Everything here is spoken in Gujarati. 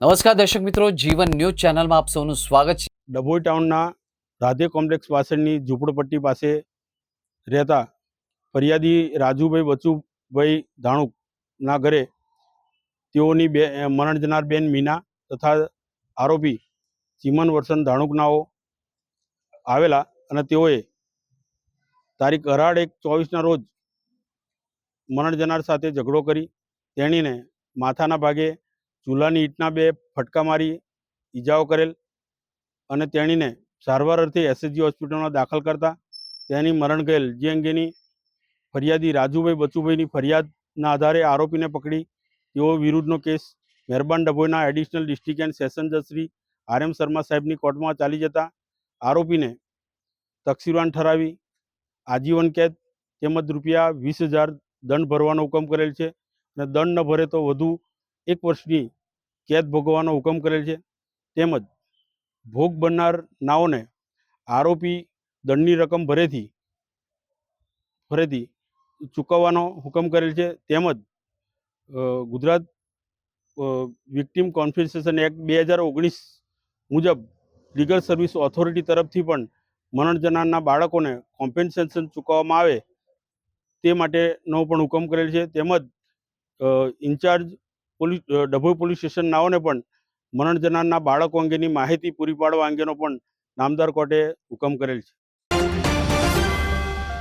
નમસ્કાર દર્શક મિત્રો, જીવન ન્યૂઝ ચેનલમાં આપ સૌનું સ્વાગત છે. ડભોઈ ટાઉનના રાધે કોમ્પ્લેક્સ પાસેની ઝૂંપડપટ્ટી પાસે રહેતા ફરિયાદી રાજુભાઈ બચુભાઈ ધાણુકના ઘરે તેઓની બે મરણ જનાર બેન મીના તથા આરોપી ચીમન વર્ષન ધાણુકનાઓ આવેલા અને તેઓએ તારીખ અઢાર એક ચોવીસના રોજ મરણ જનાર સાથે ઝઘડો કરી તેણીને માથાના ભાગે ચૂલાની ઈંટના બે ફટકા મારી ઈજાઓ કરેલ અને તેણીને સારવાર અર્થે એસએસજી હોસ્પિટલમાં દાખલ કરતા તેની મરણ ગયેલ. જે અંગેની ફરિયાદી રાજુભાઈ બચુભાઈની ફરિયાદના આધારે આરોપીને પકડી. તેઓ વિરુદ્ધનો કેસ મહેરબાન ડભોઈના એડિશનલ ડિસ્ટ્રિક્ટ એન્ડ સેશન જજ શ્રી આર એમ શર્મા સાહેબની કોર્ટમાં ચાલી જતા આરોપીને તકસીરવાન ઠરાવી. આજીવન કેદ તેમજ રૂપિયા વીસ હજાર દંડ ભરવાનો હુકમ કરેલ છે અને દંડ ન ભરે તો વધુ એક વર્ષની કેદ ભોગવવાનો હુકમ કરેલ છે. તેમજ ભોગ બનનાર નાઓને આરોપી દંડની રકમ ભરેથી, ફરેથી ચૂકવવાનો હુકમ કરેલ છે. તેમજ ગુજરાત વિક્ટિમ કોન્ફિડન્સેશન એક્ટ બે હજાર ઓગણીસ મુજબ લીગલ સર્વિસ ઓથોરિટી તરફથી પણ મરણજનારના બાળકોને કોમ્પેન્સેશન ચૂકવવામાં આવે તે માટેનો પણ હુકમ કરેલ છે. તેમજ in charge police Dabhoi police station નાઓને પણ મરણ જનારના બાળકો અંગેની માહિતી પૂરી પાડવા અંગેનો પણ નામદાર કોર્ટે હુકમ કરેલ છે.